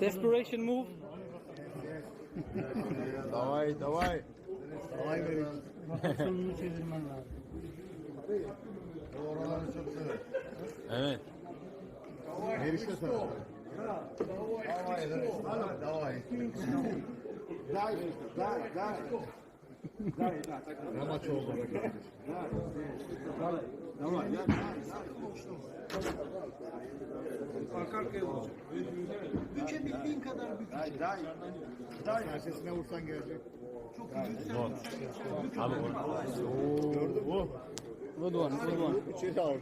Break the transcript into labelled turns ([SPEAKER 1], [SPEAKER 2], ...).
[SPEAKER 1] Desperation move.
[SPEAKER 2] davay
[SPEAKER 3] davay.
[SPEAKER 2] Davay
[SPEAKER 3] Evet. Davay.
[SPEAKER 2] Davay. Davay. Davay.
[SPEAKER 4] Daj, daj, daj. Daj, da, tako. Nama
[SPEAKER 2] će ovo da Daj, daj,
[SPEAKER 4] daj,
[SPEAKER 5] daj, daj.
[SPEAKER 4] Arka arkaya olacak.
[SPEAKER 5] Bükebildiğin kadar bük. Daj, day.
[SPEAKER 4] Daj. Sesine
[SPEAKER 2] vursan gelecek.
[SPEAKER 5] Çok iyi. Abi orada.
[SPEAKER 3] Gördün mü? Bu
[SPEAKER 4] duvar, bu duvar.
[SPEAKER 3] İçeri
[SPEAKER 2] aldı.